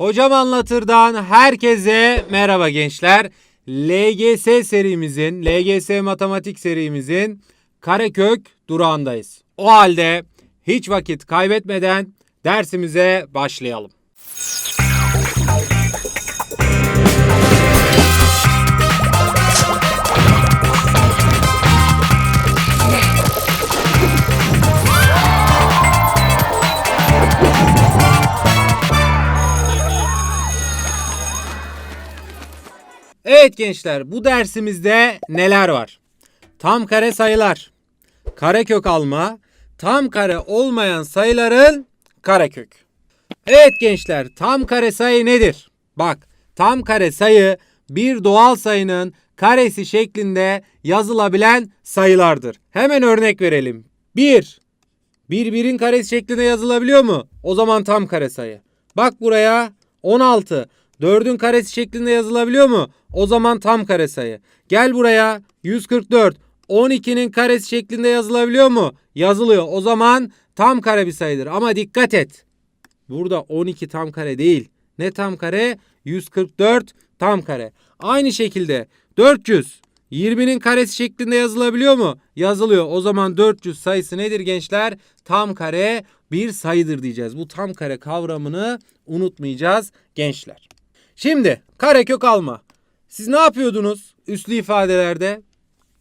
Hocam Anlatır'dan herkese merhaba gençler. LGS serimizin, LGS matematik serimizin Karekök durağındayız. O halde hiç vakit kaybetmeden dersimize başlayalım. Evet gençler bu dersimizde neler var? Tam kare sayılar, karekök alma, tam kare olmayan sayıların karekök. Evet gençler tam kare sayı nedir? Bak tam kare sayı bir doğal sayının karesi şeklinde yazılabilen sayılardır. Hemen örnek verelim. 1. Bir birin karesi şeklinde yazılabiliyor mu? O zaman tam kare sayı. Bak buraya 16. 4'ün karesi şeklinde yazılabiliyor mu? O zaman tam kare sayı. Gel buraya 144. 12'nin karesi şeklinde yazılabiliyor mu? Yazılıyor. O zaman tam kare bir sayıdır. Ama dikkat et. Burada 12 tam kare değil. Ne tam kare? 144 tam kare. Aynı şekilde 400 20'nin karesi şeklinde yazılabiliyor mu? Yazılıyor. O zaman 400 sayısı nedir gençler? Tam kare bir sayıdır diyeceğiz. Bu tam kare kavramını unutmayacağız gençler. Şimdi karekök alma. Siz ne yapıyordunuz üslü ifadelerde?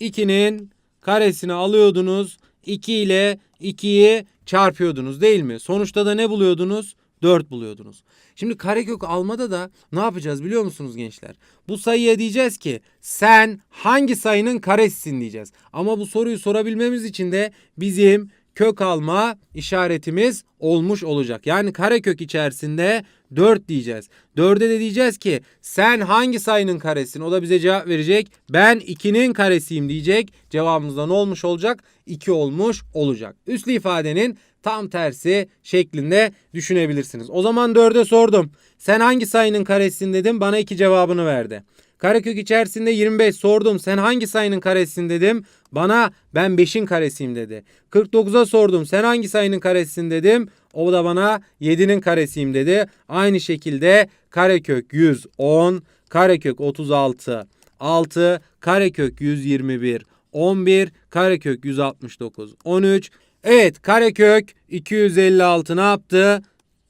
2'nin karesini alıyordunuz. 2 ile 2'yi çarpıyordunuz değil mi? Sonuçta da ne buluyordunuz? 4 buluyordunuz. Şimdi karekök almada da ne yapacağız biliyor musunuz gençler? Bu sayıya diyeceğiz ki sen hangi sayının karesisin diyeceğiz. Ama bu soruyu sorabilmemiz için de bizim kök alma işaretimiz olmuş olacak. Yani karekök içerisinde 4 diyeceğiz. 4'e de diyeceğiz ki sen hangi sayının karesin? O da bize cevap verecek. Ben 2'nin karesiyim diyecek. Cevabımızda ne olmuş olacak? 2 olmuş olacak. Üslü ifadenin tam tersi şeklinde düşünebilirsiniz. O zaman 4'e sordum. Sen hangi sayının karesisin dedim. Bana 2 cevabını verdi. Karekök içerisinde 25 sordum. Sen hangi sayının karesisin dedim. Bana ben 5'in karesiyim dedi. 49'a sordum. Sen hangi sayının karesisin dedim. O da bana 7'nin karesiyim dedi. Aynı şekilde karekök 110, karekök 36, 6, karekök 121, 11, karekök 169, 13. Evet karekök 256 ne yaptı?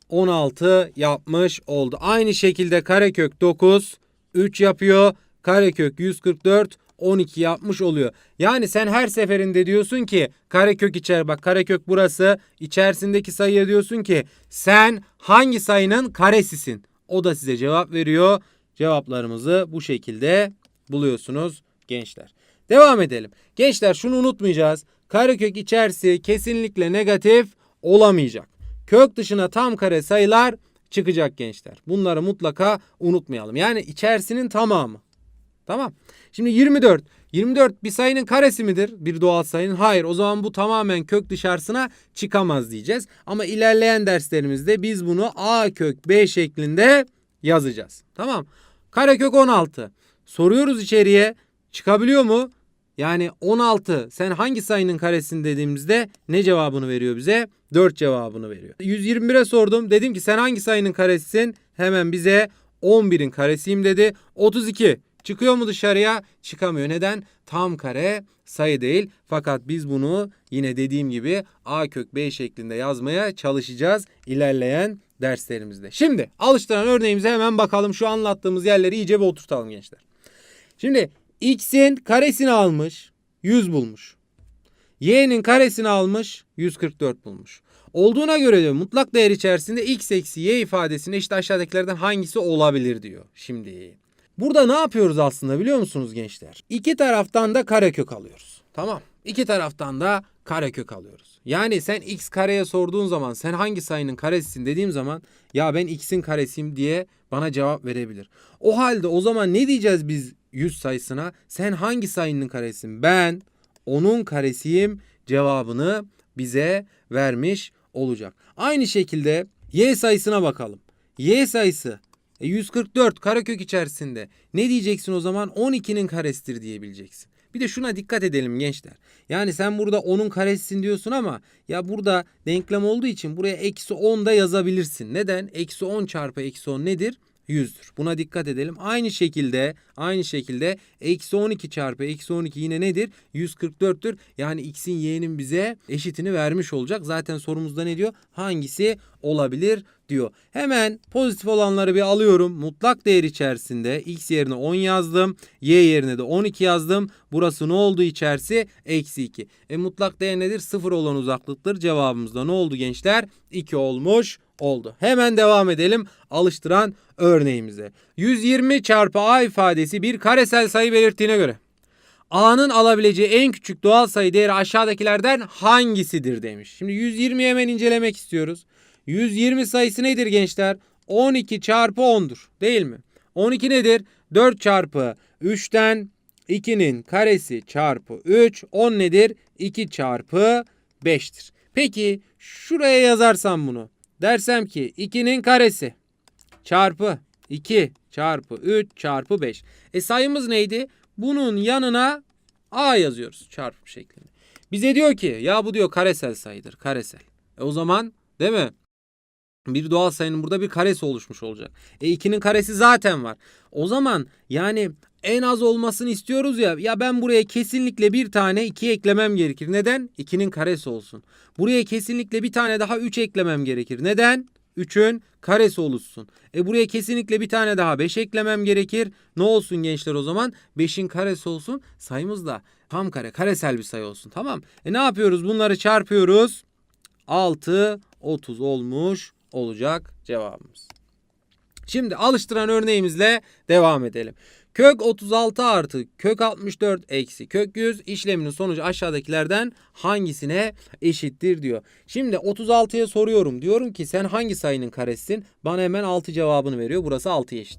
16 yapmış oldu. Aynı şekilde karekök 9 3 yapıyor. Karekök 144 12 yapmış oluyor. Yani sen her seferinde diyorsun ki karekök içer bak karekök burası içerisindeki sayıya diyorsun ki sen hangi sayının karesisin? O da size cevap veriyor. Cevaplarımızı bu şekilde buluyorsunuz gençler. Devam edelim. Gençler şunu unutmayacağız. Karekök içerisi kesinlikle negatif olamayacak. Kök dışına tam kare sayılar çıkacak gençler. Bunları mutlaka unutmayalım. Yani içerisinin tamamı. Tamam. Şimdi 24. 24 bir sayının karesi midir? Bir doğal sayının. Hayır. O zaman bu tamamen kök dışarısına çıkamaz diyeceğiz. Ama ilerleyen derslerimizde biz bunu a kök b şeklinde yazacağız. Tamam. Karekök 16. Soruyoruz içeriye. Çıkabiliyor mu? Yani 16 sen hangi sayının karesin dediğimizde ne cevabını veriyor bize? 4 cevabını veriyor. 121'e sordum. Dedim ki sen hangi sayının karesisin? Hemen bize 11'in karesiyim dedi. 32 çıkıyor mu dışarıya? Çıkamıyor. Neden? Tam kare sayı değil. Fakat biz bunu yine dediğim gibi a kök b şeklinde yazmaya çalışacağız ilerleyen derslerimizde. Şimdi alıştıran örneğimize hemen bakalım. Şu anlattığımız yerleri iyice bir oturtalım gençler. Şimdi x'in karesini almış 100 bulmuş. y'nin karesini almış 144 bulmuş. Olduğuna göre diyor mutlak değer içerisinde x eksi y ifadesine işte aşağıdakilerden hangisi olabilir diyor. Şimdi burada ne yapıyoruz aslında biliyor musunuz gençler? İki taraftan da karekök alıyoruz. Tamam. İki taraftan da karekök alıyoruz. Yani sen x kareye sorduğun zaman sen hangi sayının karesisin dediğim zaman ya ben x'in karesiyim diye bana cevap verebilir. O halde o zaman ne diyeceğiz biz 100 sayısına? Sen hangi sayının karesin? Ben onun karesiyim cevabını bize vermiş olacak. Aynı şekilde y sayısına bakalım. Y sayısı e, 144 karekök içerisinde. Ne diyeceksin o zaman? 12'nin karesidir diyebileceksin. Bir de şuna dikkat edelim gençler. Yani sen burada 10'un karesisin diyorsun ama ya burada denklem olduğu için buraya eksi 10 da yazabilirsin. Neden? Eksi 10 çarpı eksi 10 nedir? 100'dür. Buna dikkat edelim. Aynı şekilde aynı şekilde eksi 12 çarpı eksi 12 yine nedir? 144'tür. Yani x'in y'nin bize eşitini vermiş olacak. Zaten sorumuzda ne diyor? Hangisi olabilir diyor. Hemen pozitif olanları bir alıyorum. Mutlak değer içerisinde x yerine 10 yazdım. Y yerine de 12 yazdım. Burası ne oldu içerisi? Eksi 2. E mutlak değer nedir? 0 olan uzaklıktır. Cevabımızda ne oldu gençler? 2 olmuş oldu. Hemen devam edelim alıştıran örneğimize. 120 çarpı a ifadesi bir karesel sayı belirttiğine göre A'nın alabileceği en küçük doğal sayı değeri aşağıdakilerden hangisidir demiş. Şimdi 120'yi hemen incelemek istiyoruz. 120 sayısı nedir gençler? 12 çarpı 10'dur değil mi? 12 nedir? 4 çarpı 3'ten 2'nin karesi çarpı 3. 10 nedir? 2 çarpı 5'tir. Peki şuraya yazarsam bunu. Dersem ki 2'nin karesi çarpı 2 çarpı 3 çarpı 5. E sayımız neydi? Bunun yanına a yazıyoruz çarpım şeklinde. Bize diyor ki ya bu diyor karesel sayıdır karesel. E o zaman değil mi? Bir doğal sayının burada bir karesi oluşmuş olacak. E 2'nin karesi zaten var. O zaman yani en az olmasını istiyoruz ya. Ya ben buraya kesinlikle bir tane 2 eklemem gerekir. Neden? 2'nin karesi olsun. Buraya kesinlikle bir tane daha 3 eklemem gerekir. Neden? 3'ün karesi oluşsun. E buraya kesinlikle bir tane daha 5 eklemem gerekir. Ne olsun gençler o zaman? 5'in karesi olsun. Sayımız da tam kare, karesel bir sayı olsun. Tamam. E ne yapıyoruz? Bunları çarpıyoruz. 6, 30 olmuş olacak cevabımız. Şimdi alıştıran örneğimizle devam edelim. Kök 36 artı kök 64 eksi kök 100 işleminin sonucu aşağıdakilerden hangisine eşittir diyor. Şimdi 36'ya soruyorum. Diyorum ki sen hangi sayının karesisin? Bana hemen 6 cevabını veriyor. Burası 6'ya eşit.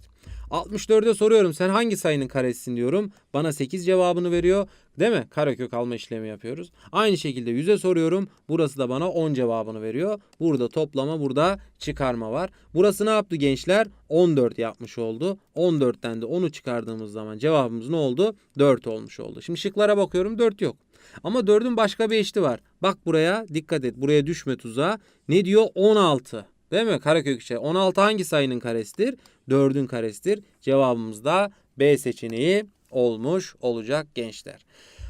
64'e soruyorum sen hangi sayının karesisin diyorum. Bana 8 cevabını veriyor. Değil mi? Karekök alma işlemi yapıyoruz. Aynı şekilde 100'e soruyorum. Burası da bana 10 cevabını veriyor. Burada toplama burada çıkarma var. Burası ne yaptı gençler? 14 yapmış oldu. 14'ten de 10'u çıkardığımız zaman cevabımız ne oldu? 4 olmuş oldu. Şimdi şıklara bakıyorum 4 yok. Ama 4'ün başka bir eşiti var. Bak buraya dikkat et. Buraya düşme tuzağa. Ne diyor? 16. Değil mi? Karekök içe. 16 hangi sayının karesidir? 4'ün karesidir. Cevabımız da B seçeneği olmuş olacak gençler.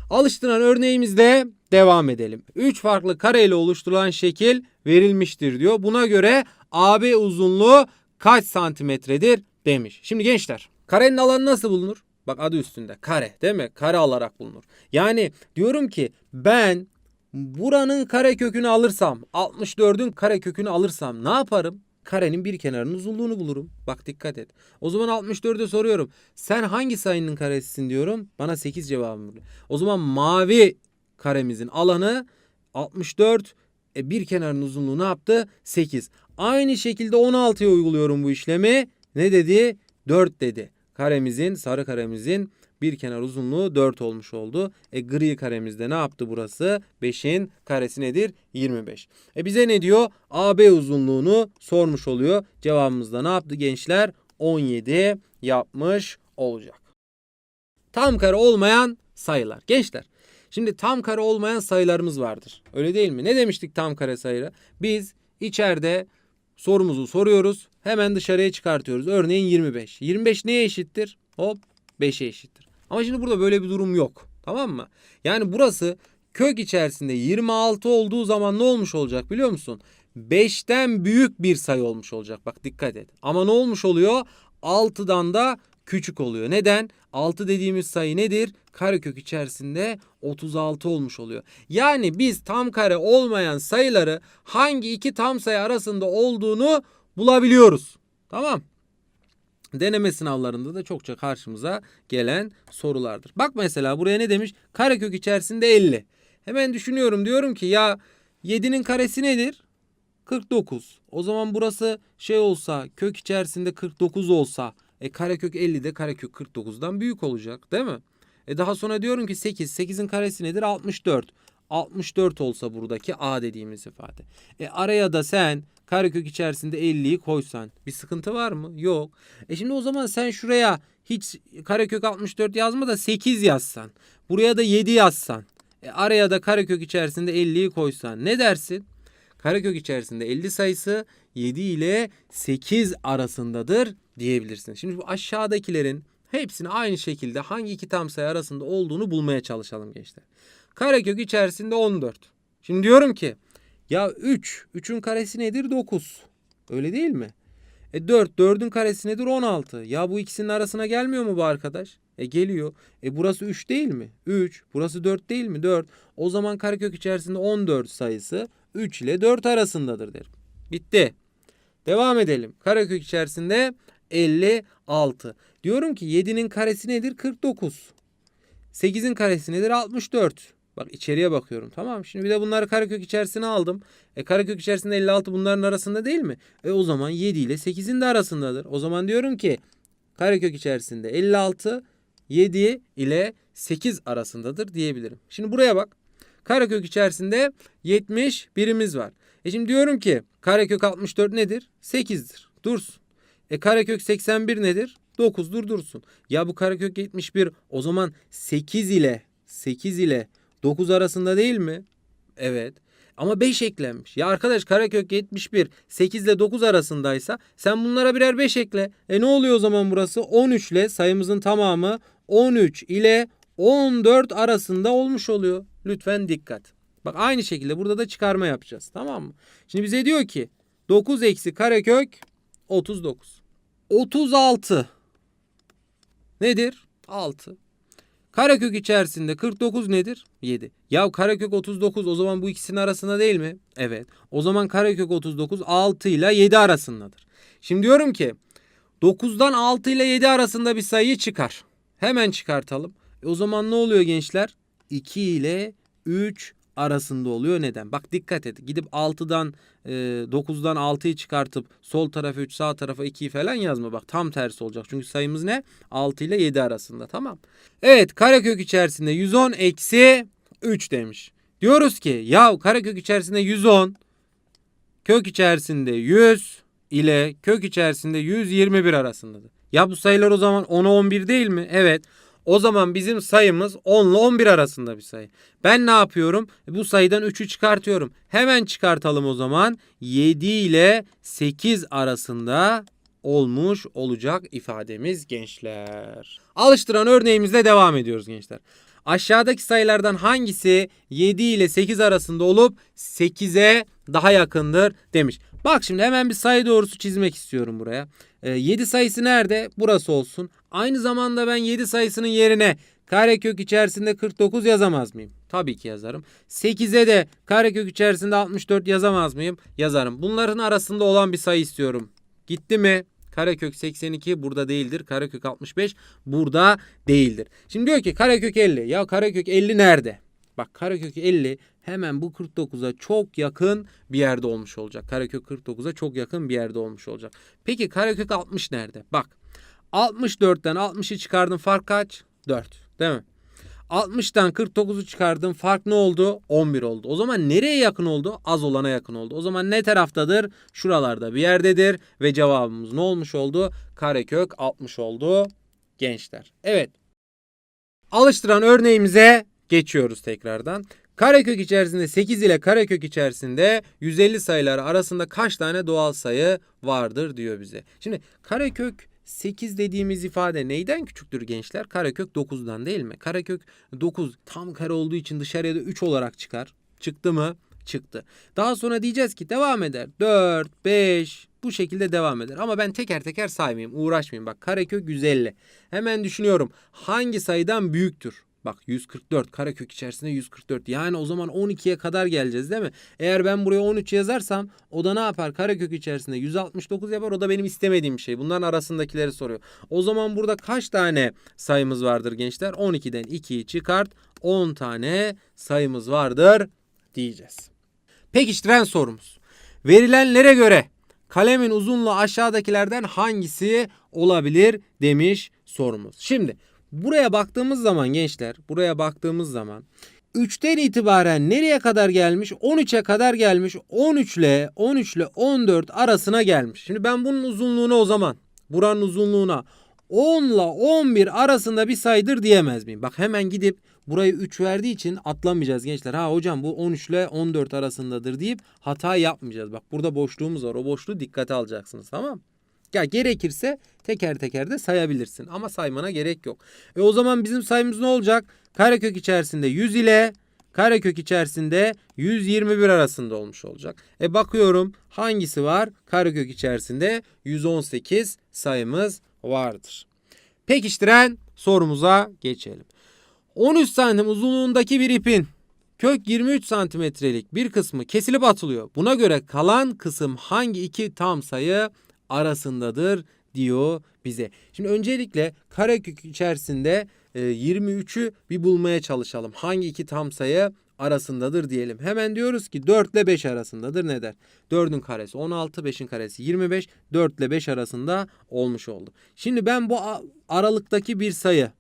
Alıştıran örneğimizde devam edelim. 3 farklı kare ile oluşturulan şekil verilmiştir diyor. Buna göre AB uzunluğu kaç santimetredir demiş. Şimdi gençler karenin alanı nasıl bulunur? Bak adı üstünde kare değil mi? Kare alarak bulunur. Yani diyorum ki ben buranın kare kökünü alırsam 64'ün kare kökünü alırsam ne yaparım? Karenin bir kenarının uzunluğunu bulurum. Bak dikkat et. O zaman 64'e soruyorum. Sen hangi sayının karesisin diyorum. Bana 8 cevabım veriyor. O zaman mavi karemizin alanı 64. E bir kenarın uzunluğu ne yaptı? 8. Aynı şekilde 16'ya uyguluyorum bu işlemi. Ne dedi? 4 dedi. Karemizin, sarı karemizin bir kenar uzunluğu 4 olmuş oldu. E gri karemizde ne yaptı burası? 5'in karesi nedir? 25. E bize ne diyor? AB uzunluğunu sormuş oluyor. Cevabımızda ne yaptı gençler? 17 yapmış olacak. Tam kare olmayan sayılar. Gençler şimdi tam kare olmayan sayılarımız vardır. Öyle değil mi? Ne demiştik tam kare sayıları? Biz içeride sorumuzu soruyoruz. Hemen dışarıya çıkartıyoruz. Örneğin 25. 25 neye eşittir? Hop 5'e eşittir. Ama şimdi burada böyle bir durum yok. Tamam mı? Yani burası kök içerisinde 26 olduğu zaman ne olmuş olacak biliyor musun? 5'ten büyük bir sayı olmuş olacak. Bak dikkat et. Ama ne olmuş oluyor? 6'dan da küçük oluyor. Neden? 6 dediğimiz sayı nedir? Karekök içerisinde 36 olmuş oluyor. Yani biz tam kare olmayan sayıları hangi iki tam sayı arasında olduğunu bulabiliyoruz. Tamam. Deneme sınavlarında da çokça karşımıza gelen sorulardır. Bak mesela buraya ne demiş? Karekök içerisinde 50. Hemen düşünüyorum diyorum ki ya 7'nin karesi nedir? 49. O zaman burası şey olsa kök içerisinde 49 olsa e karekök 50 de karekök 49'dan büyük olacak değil mi? E daha sonra diyorum ki 8. 8'in karesi nedir? 64. 64 olsa buradaki A dediğimiz ifade. E araya da sen karekök içerisinde 50'yi koysan bir sıkıntı var mı? Yok. E şimdi o zaman sen şuraya hiç karekök 64 yazma da 8 yazsan. Buraya da 7 yazsan. E araya da karekök içerisinde 50'yi koysan ne dersin? Karekök içerisinde 50 sayısı 7 ile 8 arasındadır diyebilirsin. Şimdi bu aşağıdakilerin hepsini aynı şekilde hangi iki tam sayı arasında olduğunu bulmaya çalışalım gençler. Karekök içerisinde 14. Şimdi diyorum ki ya 3, 3'ün karesi nedir? 9. Öyle değil mi? E 4, 4'ün karesi nedir? 16. Ya bu ikisinin arasına gelmiyor mu bu arkadaş? E geliyor. E burası 3 değil mi? 3. Burası 4 değil mi? 4. O zaman karekök içerisinde 14 sayısı 3 ile 4 arasındadır derim. Bitti. Devam edelim. Karekök içerisinde 56. Diyorum ki 7'nin karesi nedir? 49. 8'in karesi nedir? 64. Bak içeriye bakıyorum tamam Şimdi bir de bunları karekök içerisine aldım. E karekök içerisinde 56 bunların arasında değil mi? E o zaman 7 ile 8'in de arasındadır. O zaman diyorum ki karekök içerisinde 56 7 ile 8 arasındadır diyebilirim. Şimdi buraya bak. Karekök içerisinde 70 birimiz var. E şimdi diyorum ki karekök 64 nedir? 8'dir. Dursun. E karekök 81 nedir? 9 dur dursun. Ya bu karekök 71 o zaman 8 ile 8 ile 9 arasında değil mi? Evet. Ama 5 eklenmiş. Ya arkadaş karekök 71 8 ile 9 arasındaysa sen bunlara birer 5 ekle. E ne oluyor o zaman burası? 13 ile sayımızın tamamı 13 ile 14 arasında olmuş oluyor. Lütfen dikkat. Bak aynı şekilde burada da çıkarma yapacağız. Tamam mı? Şimdi bize diyor ki 9 eksi karekök 39. 36 nedir? 6. Karekök içerisinde 49 nedir? 7. Ya karekök 39 o zaman bu ikisinin arasında değil mi? Evet. O zaman karekök 39 6 ile 7 arasındadır. Şimdi diyorum ki 9'dan 6 ile 7 arasında bir sayıyı çıkar. Hemen çıkartalım. E o zaman ne oluyor gençler? 2 ile 3 arasında oluyor. Neden? Bak dikkat et. Gidip 6'dan e, 9'dan 6'yı çıkartıp sol tarafa 3 sağ tarafa 2'yi falan yazma. Bak tam tersi olacak. Çünkü sayımız ne? 6 ile 7 arasında. Tamam. Evet karekök içerisinde 110 eksi 3 demiş. Diyoruz ki ya karekök içerisinde 110 kök içerisinde 100 ile kök içerisinde 121 arasındadır. Ya bu sayılar o zaman 10'a 11 değil mi? Evet. O zaman bizim sayımız 10 ile 11 arasında bir sayı. Ben ne yapıyorum? Bu sayıdan 3'ü çıkartıyorum. Hemen çıkartalım o zaman. 7 ile 8 arasında olmuş olacak ifademiz gençler. Alıştıran örneğimizle devam ediyoruz gençler. Aşağıdaki sayılardan hangisi 7 ile 8 arasında olup 8'e daha yakındır demiş. Bak şimdi hemen bir sayı doğrusu çizmek istiyorum buraya. Ee, 7 sayısı nerede? Burası olsun. Aynı zamanda ben 7 sayısının yerine karekök içerisinde 49 yazamaz mıyım? Tabii ki yazarım. 8'e de karekök içerisinde 64 yazamaz mıyım? Yazarım. Bunların arasında olan bir sayı istiyorum. Gitti mi? Karekök 82 burada değildir. Karekök 65 burada değildir. Şimdi diyor ki karekök 50. Ya karekök 50 nerede? Bak karekök 50 hemen bu 49'a çok yakın bir yerde olmuş olacak. Karekök 49'a çok yakın bir yerde olmuş olacak. Peki karekök 60 nerede? Bak 64'ten 60'ı çıkardım fark kaç? 4 değil mi? 60'tan 49'u çıkardım fark ne oldu? 11 oldu. O zaman nereye yakın oldu? Az olana yakın oldu. O zaman ne taraftadır? Şuralarda bir yerdedir ve cevabımız ne olmuş oldu? Karekök 60 oldu gençler. Evet. Alıştıran örneğimize geçiyoruz tekrardan. Karekök içerisinde 8 ile karekök içerisinde 150 sayılar arasında kaç tane doğal sayı vardır diyor bize. Şimdi karekök 8 dediğimiz ifade neyden küçüktür gençler? Karekök 9'dan değil mi? Karekök 9 tam kare olduğu için dışarıya da 3 olarak çıkar. Çıktı mı? Çıktı. Daha sonra diyeceğiz ki devam eder. 4, 5 bu şekilde devam eder. Ama ben teker teker saymayayım. Uğraşmayayım. Bak karekök 150. Hemen düşünüyorum. Hangi sayıdan büyüktür? Bak 144 karekök içerisinde 144. Yani o zaman 12'ye kadar geleceğiz değil mi? Eğer ben buraya 13 yazarsam o da ne yapar? Karekök içerisinde 169 yapar. O da benim istemediğim şey. Bunların arasındakileri soruyor. O zaman burada kaç tane sayımız vardır gençler? 12'den 2'yi çıkart. 10 tane sayımız vardır diyeceğiz. Pekiştiren sorumuz. Verilenlere göre kalemin uzunluğu aşağıdakilerden hangisi olabilir demiş sorumuz. Şimdi buraya baktığımız zaman gençler, buraya baktığımız zaman 3'ten itibaren nereye kadar gelmiş? 13'e kadar gelmiş. 13 ile 13 ile 14 arasına gelmiş. Şimdi ben bunun uzunluğuna o zaman buranın uzunluğuna 10 ile 11 arasında bir sayıdır diyemez miyim? Bak hemen gidip burayı 3 verdiği için atlamayacağız gençler. Ha hocam bu 13 ile 14 arasındadır deyip hata yapmayacağız. Bak burada boşluğumuz var. O boşluğu dikkate alacaksınız tamam Ya gerekirse teker teker de sayabilirsin ama saymana gerek yok. E o zaman bizim sayımız ne olacak? Karekök içerisinde 100 ile karekök içerisinde 121 arasında olmuş olacak. E bakıyorum hangisi var? Karekök içerisinde 118 sayımız vardır. Pekiştiren sorumuza geçelim. 13 santim uzunluğundaki bir ipin kök 23 santimetrelik bir kısmı kesilip atılıyor. Buna göre kalan kısım hangi iki tam sayı arasındadır diyor bize. Şimdi öncelikle karekök içerisinde e, 23'ü bir bulmaya çalışalım. Hangi iki tam sayı arasındadır diyelim. Hemen diyoruz ki 4 ile 5 arasındadır ne der? 4'ün karesi 16, 5'in karesi 25, 4 ile 5 arasında olmuş oldu. Şimdi ben bu aralıktaki bir sayı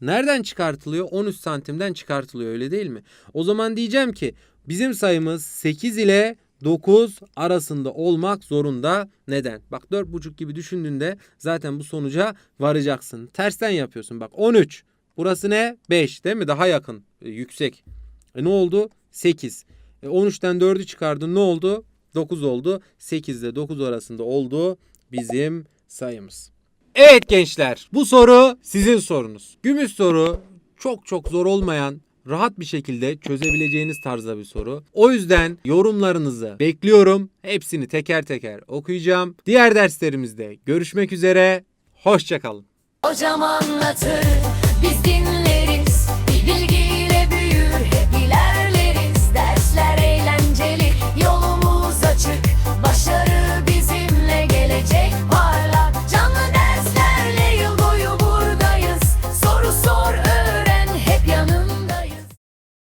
nereden çıkartılıyor? 13 santimden çıkartılıyor öyle değil mi? O zaman diyeceğim ki bizim sayımız 8 ile 9 arasında olmak zorunda. Neden? Bak 4,5 gibi düşündüğünde zaten bu sonuca varacaksın. Tersten yapıyorsun. Bak 13. Burası ne? 5 değil mi? Daha yakın. e, yüksek. E ne oldu? 8. E 13'ten 4'ü çıkardın ne oldu? 9 oldu. 8 ile 9 arasında oldu bizim sayımız. Evet gençler bu soru sizin sorunuz. Gümüş soru çok çok zor olmayan rahat bir şekilde çözebileceğiniz tarzda bir soru. O yüzden yorumlarınızı bekliyorum. Hepsini teker teker okuyacağım. Diğer derslerimizde görüşmek üzere. Hoşçakalın. Hocam anlatır biz dinleriz